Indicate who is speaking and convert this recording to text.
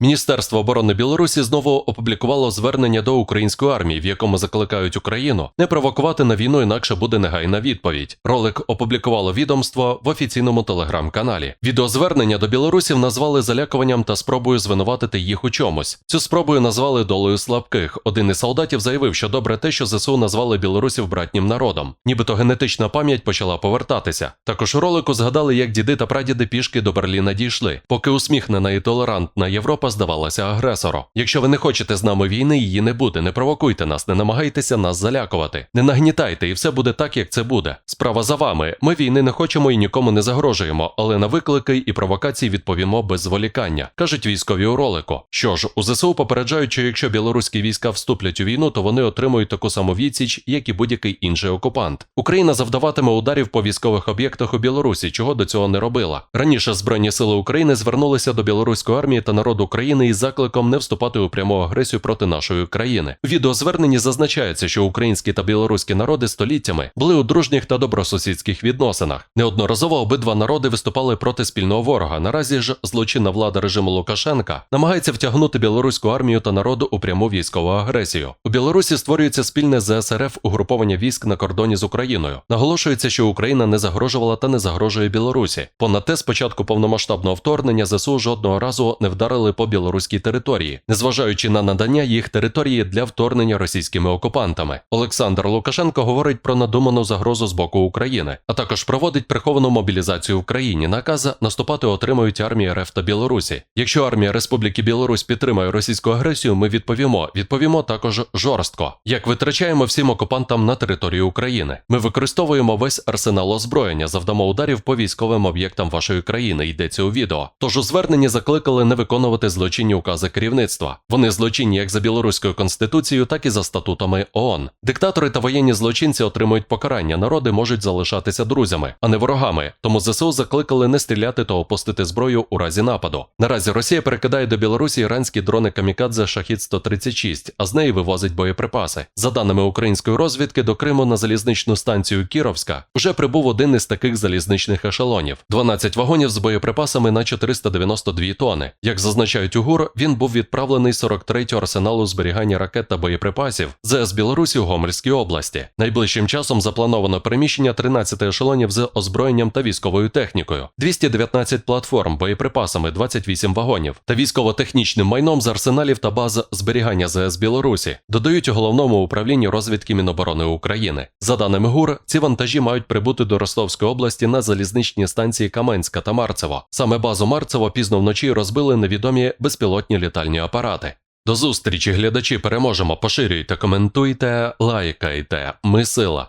Speaker 1: Міністерство оборони Білорусі знову опублікувало звернення до української армії, в якому закликають Україну не провокувати на війну, інакше буде негайна відповідь. Ролик опублікувало відомство в офіційному телеграм-каналі. Відеозвернення до білорусів назвали залякуванням та спробою звинуватити їх у чомусь. Цю спробою назвали долею слабких. Один із солдатів заявив, що добре те, що ЗСУ назвали білорусів братнім народом. Нібито генетична пам'ять почала повертатися. Також у ролику згадали, як діди та прадіди пішки до Берліна дійшли, поки усміхнена і толерантна Європа здавалася агресором. Якщо ви не хочете з нами війни, її не буде. Не провокуйте нас, не намагайтеся нас залякувати. Не нагнітайте, і все буде так, як це буде. Справа за вами. Ми війни не хочемо і нікому не загрожуємо, але на виклики і провокації відповімо без зволікання, кажуть військові у ролику. Що ж, у ЗСУ попереджають, що якщо білоруські війська вступлять у війну, то вони отримують таку саму відсіч, як і будь-який інший окупант. Україна завдаватиме ударів по військових об'єктах у Білорусі, чого до цього не робила. Раніше Збройні сили України звернулися до білоруської армії та народу України із закликом не вступати у пряму агресію проти нашої країни. У відеозверненні зазначається, що українські та білоруські народи століттями були у дружніх та добросусідських відносинах. Неодноразово обидва народи виступали проти спільного ворога. Наразі ж злочинна влада режиму Лукашенка намагається втягнути білоруську армію та народу у пряму військову агресію. У Білорусі створюється спільне ЗСРФ угруповання військ на кордоні з Україною. Наголошується, що Україна не загрожувала та не загрожує Білорусі. Понад те, з початку повномасштабного вторгнення ЗСУ жодного разу не вдарили по білоруській території, незважаючи на надання їх території для вторгнення російськими окупантами. Олександр Лукашенко говорить про надуману загрозу з боку України, а також проводить приховану мобілізацію в країні. Наказа наступати отримують армії РФ та Білорусі. Якщо армія Республіки Білорусь підтримає російську агресію, ми відповімо. Відповімо також жорстко. Як витрачаємо всім окупантам на території України. Ми використовуємо весь арсенал озброєння, завдамо ударів по військовим об'єктам вашої країни. Йдеться у відео. Тож у зверненні закликали не виконувати злочинні укази керівництва. Вони злочинні як за білоруською конституцією, так і за статутами ООН. Диктатори та воєнні злочинці отримують покарання. Народи можуть залишатися друзями, а не ворогами. Тому ЗСУ закликали не стріляти та опустити зброю у разі нападу. Наразі Росія перекидає до Білорусі іранські дрони Камікадзе Шахід 136 а з неї вивозить боєприпаси. За даними української розвідки, до Криму на залізничну станцію Кіровська вже прибув один із таких залізничних ешелонів: 12 вагонів з боєприпасами на 492 тони. Як зазначають у ГУР, він був відправлений 43-го арсеналу зберігання ракет та боєприпасів ЗС Білорусі у Гомельській області. Найближчим часом заплановано переміщення 13 ешелонів з озброєнням та військовою технікою, 219 платформ, боєприпасами, 28 вагонів та військово-технічним майном з арсеналів та баз зберігання ЗС Білорусі. Додають у головному управлінні розвідки Міноборони України. За даними ГУР, ці вантажі мають прибути до Ростовської області на залізничні станції Каменська та Марцево. Саме базу Марцево пізно вночі розбили невідомі безпілотні літальні апарати. До зустрічі, глядачі, переможемо. Поширюйте, коментуйте, лайкайте. Ми сила.